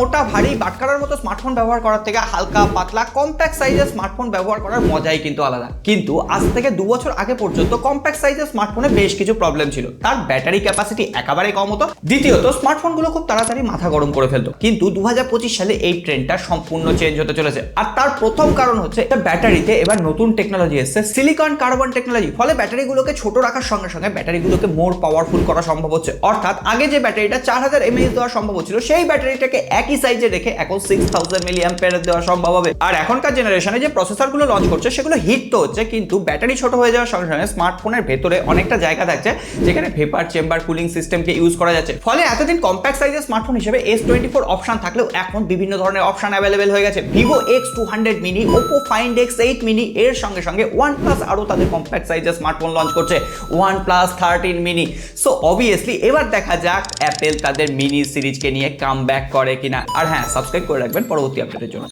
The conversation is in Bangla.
মোটা, ভারী বাটকারার মতো স্মার্টফোন ব্যবহার করার থেকে হালকা, পাতলা কম্প্যাক্ট সাইজের স্মার্টফোন ব্যবহার করার মজাই কিন্তু আলাদা। কিন্তু আজ থেকে দু বছর আগে পর্যন্ত কম্প্যাক্ট সাইজের স্মার্টফোনে বেশ কিছু প্রবলেম ছিল। তার ব্যাটারি ক্যাপাসিটি একেবারে কম হতো। দ্বিতীয়ত স্মার্টফোনগুলো খুব তাড়াতাড়ি মাথা গরম করে ফেলতো। কিন্তু দু সালে এই ট্রেন্ডটা সম্পূর্ণ চেঞ্জ হতে চলেছে। আর তার প্রথম কারণ হচ্ছে ব্যাটারিতে এবার নতুন টেকনোলজি এসেছে সিলিকন কার্বন টেকনোলজি ফলে ব্যাটারিগুলোকে ছোট রাখার সঙ্গে সঙ্গে ব্যাটারিগুলোকে মোর পাওয়ারফুল করা সম্ভব হচ্ছে। অর্থাৎ আগে যে ব্যাটারিটা চার হাজার এমএএইচ দেওয়া সম্ভব হচ্ছিল, সেই ব্যাটারিটাকে একই সাইজে রেখে এখন সিক্স থাউজেন্ড মিলি অ্যাম্পিয়ার দেওয়া সম্ভব হবে। আর এখনকার জেনারেশনে যে প্রসেসরগুলো লঞ্চ করছে, সেগুলো হিট তো হচ্ছে, কিন্তু ব্যাটারি ছোট হয়ে যাওয়ার সঙ্গে সঙ্গে স্মার্টফোনের ভেতরে অনেকটা জায়গা থাকছে, যেখানে ভেপার চেম্বার কুলিং সিস্টেমকে ইউজ করা যাচ্ছে। ফলে এতদিন কম্প্যাক্ট সাইজের স্মার্টফোন হিসেবে এস টোয়েন্টি ফোর অপশন থাকলেও এখন বিভিন্ন ধরনের অপশন অ্যাভেলেবেল হয়ে গেছে। Vivo X two hundred mini Oppo Find X eight mini এর সঙ্গে সঙ্গে ওয়ান প্লাস আরও তাদের কম্প্যাক্ট সাইজের স্মার্টফোন লঞ্চ করছে OnePlus thirteen mini so obviously এবার দেখা যাক অ্যাপেল তাদের মিনি সিরিজকে নিয়ে কাম ব্যাক করে কিনা। আর হ্যাঁ সাবস্ক্রাইব করে রাখবেন পরবর্তী আপডেটের জন্য।